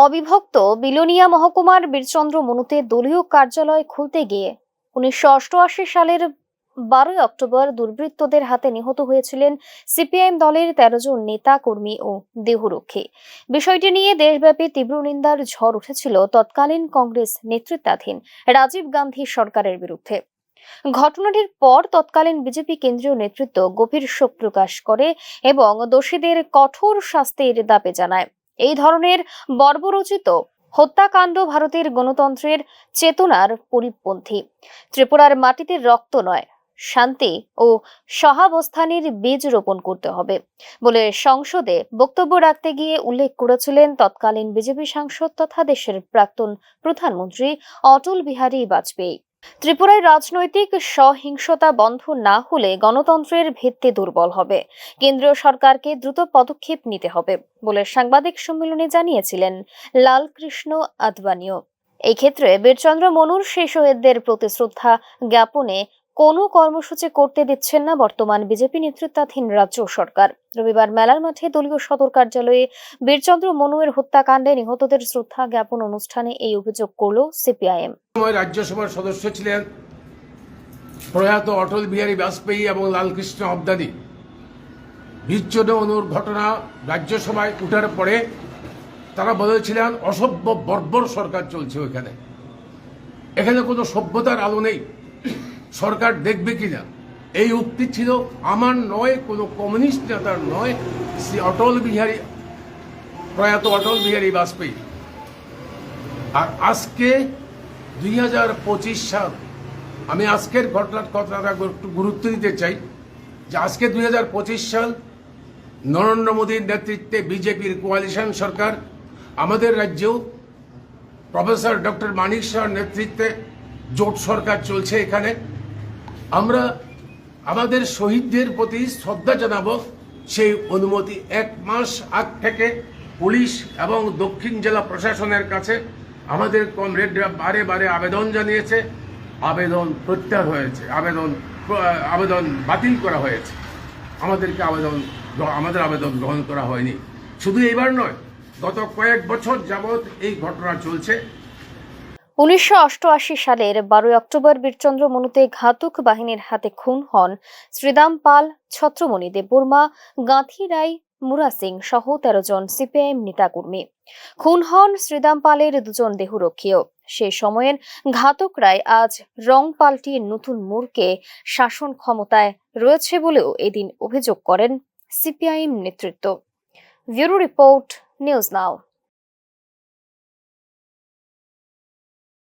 অবিভক্ত বিলোনিয়া মহকুমার বীরচন্দ্র মনুতে দলীয় কার্যালয় খুলতে গিয়ে উনিশশো অষ্টআশি সালের বারোই অক্টোবর দুর্বৃত্তদের হাতে নিহত হয়েছিলেন সিপিআইএম দলের তেরো জন নেতা, কর্মী ও দেহরক্ষী। বিষয়টি নিয়ে দেশব্যাপী তীব্র নিন্দার ঝড় উঠেছিল তৎকালীন কংগ্রেস নেতৃত্বাধীন রাজীব গান্ধী সরকারের বিরুদ্ধে। ঘটনাটির পর তৎকালীন বিজেপি কেন্দ্রীয় নেতৃত্ব গভীর শোক প্রকাশ করে এবং দোষীদের কঠোর শাস্তির দাবি জানায়। এই ধরনের বর্বরচিত হত্যাকাণ্ড ভারতের গণতন্ত্রের চেতনার পরিপন্থী। ত্রিপুরার মাটিতে রক্ত নয়, শান্তি ও সহাবস্থানের বীজ রোপণ করতে হবে বলে সংসদে বক্তব্য রাখতে গিয়ে উল্লেখ করেছিলেন তৎকালীন বিজেপি সাংসদ তথা দেশের প্রাক্তন প্রধানমন্ত্রী অটল বিহারী বাজপেয়ী। ত্রিপুরায় রাজনৈতিক সহিংসতা বন্ধ না হলে গণতন্ত্রের ভিত্তি দুর্বল হবে। কেন্দ্রীয় সরকারকে দ্রুত পদক্ষেপ নিতে হবে বলে সাংবাদিক সম্মেলনে জানিয়েছিলেন লালকৃষ্ণ আদবানিও। এই ক্ষেত্রে বীরচন্দ্র মনুর সেই শহীদদের প্রতি শ্রদ্ধা জ্ঞাপনে কোনো কর্মসূচি করতে দিচ্ছেন না বর্তমান বিজেপি নেতৃত্বাধীন রাজ্য সরকার। রবিবার মেলার মাঠে দলীয় সদর কার্যালয়ে বীরচন্দ্র মনুয়ের হত্যাকাণ্ডে নিহতদের শ্রদ্ধা জ্ঞাপন অনুষ্ঠানে এই অভিযোগ করল সিপিআইএম। রাজ্যসভার সদস্য ছিলেন প্রয়াত অটল বিহারী বাজপেয়ী এবং লালকৃষ্ণ আবদানি বিচ্ছন্ন অনুর ঘটনা রাজ্যসভায় উঠার পরে তারা বলেছিলেন, অসভ্য বর্বর সরকার চলছে ওইখানে। এখানে কোনো সভ্যতার আলো নেই। সরকার দেখবে কিনা? এই উক্তি ছিল আমার নয়, কোনো কমিউনিস্ট নেতার নয়, শ্রী অটল বিহারী, প্রয়াত অটল বিহারী বাজপেয়ী। আর আজকে দুই হাজার পঁচিশ সাল, আমি আজকের ঘটনার কথাটা একটু গুরুত্ব দিতে চাই যে আজকে দুই হাজার পঁচিশ সাল নরেন্দ্র মোদীর নেতৃত্বে বিজেপির কোয়ালিশন সরকার আমাদের রাজ্যেও প্রফেসর ডক্টর মানিক শাহর নেতৃত্বে জোট সরকার চলছে এখানে। আমরা আমাদের শহীদদের প্রতি শ্রদ্ধা জানাব। সেই অনুমতি এক মাস আগ থেকে পুলিশ এবং দক্ষিণ জেলা প্রশাসনের কাছে আমাদের কমরেডরা বারে বারে আবেদন জানিয়েছে। আবেদন প্রত্যাহার হয়েছে। আবেদন আবেদন বাতিল করা হয়েছে। আমাদেরকে আবেদন আমাদের আবেদন গ্রহণ করা হয়নি। শুধু এবার নয়, গত কয়েক বছর যাবৎ এই ঘটনা চলছে। উনিশশো অষ্টআশি সালের বারোই অক্টোবর বীরচন্দ্র মনুতে ঘাতক বাহিনীর হাতে খুন হন শ্রীদাম পাল, ছত্রমণি দেববর্মা, গাঁথি রায়, মুরা সিং সহ তেরো জন সিপিআইএম নেতাকর্মী। খুন হন শ্রীদাম পালের দুজন দেহরক্ষীও। সে সময়ের ঘাতকরাই আজ রং পাল্টিয়ে নতুন মোড়কে শাসন ক্ষমতায় রয়েছে বলেও এদিন অভিযোগ করেন সিপিআইএম নেতৃত্ব। Bureau report, news now.